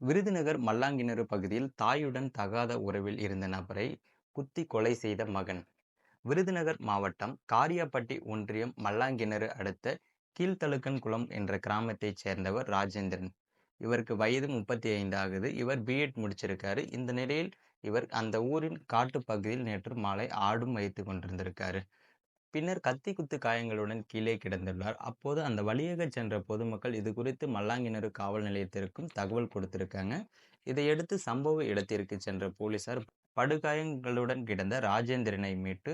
விருதுநகர் மல்லாங்கிணறு பகுதியில் தாயுடன் தகாத உறவில் இருந்த நபரை குத்தி கொலை செய்த மகன். விருதுநகர் மாவட்டம் காரியாப்பட்டி ஒன்றியம் மல்லாங்கிணறு அடுத்த கீழ்த்தழுக்கன்குளம் என்ற கிராமத்தைச் சேர்ந்தவர் ராஜேந்திரன். இவருக்கு வயது முப்பத்தி ஐந்து ஆகுது. இவர் பிஎட் முடிச்சிருக்காரு. இந்த நிலையில் இவர் அந்த ஊரின் காட்டு பகுதியில் நேற்று மாலை ஆடும் வைத்து கொண்டிருந்திருக்காரு. பின்னர் கத்தி குத்து காயங்களுடன் கீழே கிடந்துள்ளார். அப்போது அந்த வழியாக சென்ற பொதுமக்கள் இது குறித்து மல்லாங்கிணறு காவல் நிலையத்திற்கும் தகவல் கொடுத்திருக்காங்க. இதையடுத்து சம்பவ இடத்திற்கு சென்ற போலீசார் படுகாயங்களுடன் கிடந்த ராஜேந்திரனை மீட்டு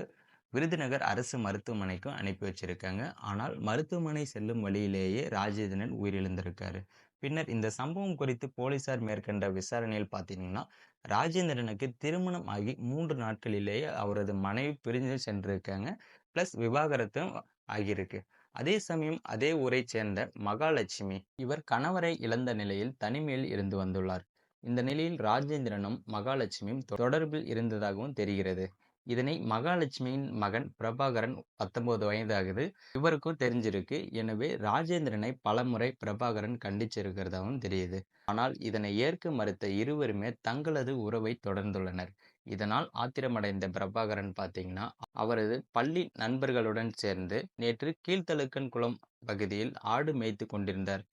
விருதுநகர் அரசு மருத்துவமனைக்கும் அனுப்பி வச்சிருக்காங்க. ஆனால் மருத்துவமனை செல்லும் வழியிலேயே ராஜேந்திரன் உயிரிழந்திருக்காரு. பின்னர் இந்த சம்பவம் குறித்து போலீசார் மேற்கொண்ட விசாரணையில் பார்த்தீங்கன்னா ராஜேந்திரனுக்கு திருமணம் ஆகி மூன்று நாட்களிலேயே அவரது மனைவி பிரிஞ்சு சென்றிருக்காங்க. ப்ளஸ் விவாகரத்தும் ஆகியிருக்கு. அதே சமயம் அதே ஊரை சேர்ந்த மகாலட்சுமி இவர் கணவரை இழந்த நிலையில் தனிமையில் இருந்து வந்துள்ளார். இந்த நிலையில் ராஜேந்திரனும் மகாலட்சுமியும் தொடர்பில் இருந்ததாகவும் தெரிகிறது. இதனை மகாலட்சுமியின் மகன் பிரபாகரன் பத்தொன்பது வயது ஆகுது இவருக்கும் தெரிஞ்சிருக்கு. எனவே ராஜேந்திரனை பலமுறை பிரபாகரன் கண்டிச்சிருக்கிறதாகவும் தெரியுது. ஆனால் இதனை ஏற்க மறுத்த இருவருமே தங்களது உறவை தொடர்ந்துள்ளனர். இதனால் ஆத்திரமடைந்த பிரபாகரன் பார்த்தீங்கன்னா அவரது பள்ளி நண்பர்களுடன் சேர்ந்து நேற்று கீழ்த்தழுக்கன் குளம் பகுதியில் ஆடு மேய்த்து கொண்டிருந்தார்.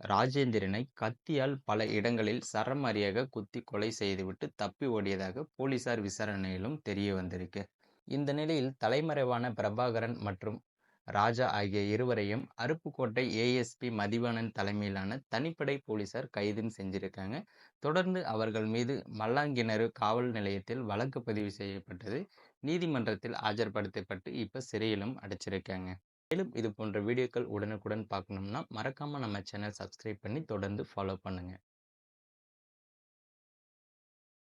ராஜேந்திரனை கத்தியால் பல இடங்களில் சரமாரியாக குத்தி கொலை செய்துவிட்டு தப்பி ஓடியதாக போலீசார் விசாரணையிலும் தெரிய வந்திருக்கு. இந்த நிலையில் தலைமறைவான பிரபாகரன் மற்றும் ராஜா ஆகிய இருவரையும் அருப்புக்கோட்டை ஏஎஸ்பி மதிவாணன் தலைமையிலான தனிப்படை போலீசார் கைதும் செஞ்சிருக்காங்க. தொடர்ந்து அவர்கள் மீது மல்லாங்கிணறு காவல் நிலையத்தில் வழக்கு பதிவு செய்யப்பட்டது. நீதிமன்றத்தில் ஆஜர்படுத்தப்பட்டு இப்போ சிறையிலும் அடைச்சிருக்காங்க. மேலும் இது போன்ற வீடியோக்கள் உடனுக்குடன் பார்க்கணும்னா மறக்காமல் நம்ம சேனல் சப்ஸ்கிரைப் பண்ணி தொடர்ந்து ஃபாலோ பண்ணுங்கள்